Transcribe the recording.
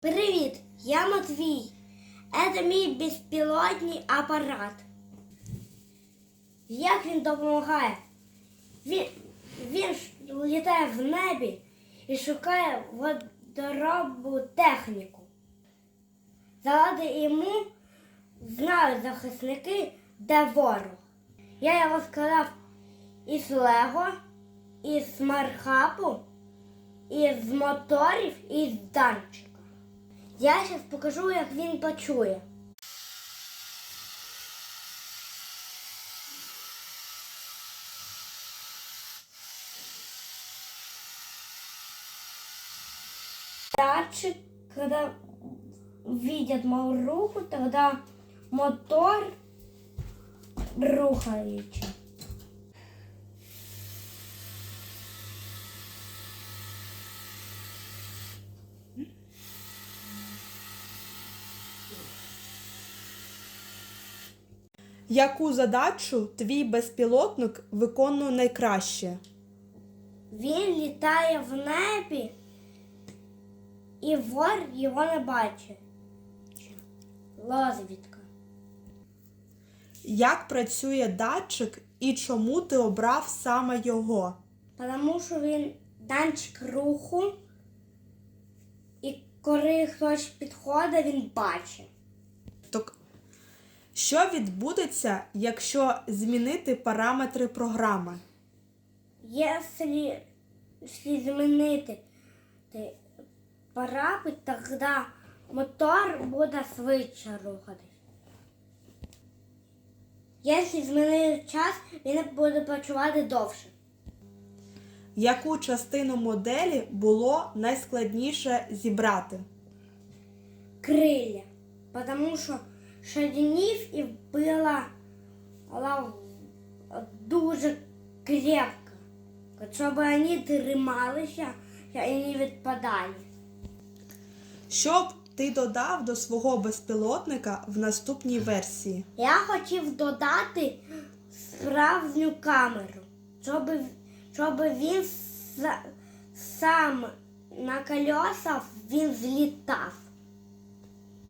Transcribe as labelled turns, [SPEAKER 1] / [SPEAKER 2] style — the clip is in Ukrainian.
[SPEAKER 1] Привіт, я Матвій. Це мій безпілотний апарат. Як він допомагає? Він, він літає в небі і шукає водоробну техніку. Заради йому знають захисники, де ворог. Я його складав із Лего, із мархапу, із моторів і з данчика. Я зараз покажу, як він почує. Датчик, когда видят мою руку, тогда мотор рухається.
[SPEAKER 2] Яку задачу твій безпілотник виконує найкраще?
[SPEAKER 1] Він літає в небі, і вор його не бачить. Розвідка.
[SPEAKER 2] Як працює датчик і чому ти обрав саме його?
[SPEAKER 1] Тому що він данчик руху, і коли хтось підходить, він бачить.
[SPEAKER 2] Так, що відбудеться, якщо змінити параметри програми?
[SPEAKER 1] Якщо, змінити ти параметр, тоді мотор буде швидше рухатись. Якщо змінити час, він буде працювати довше.
[SPEAKER 2] Яку частину моделі було найскладніше зібрати?
[SPEAKER 1] крылья, потому что шадінів і була дуже крепка, щоб вони трималися і не відпадали.
[SPEAKER 2] Що б ти додав до свого безпілотника в наступній версії?
[SPEAKER 1] Я хотів додати справжню камеру, щоб, щоб він сам на колесах він злітав.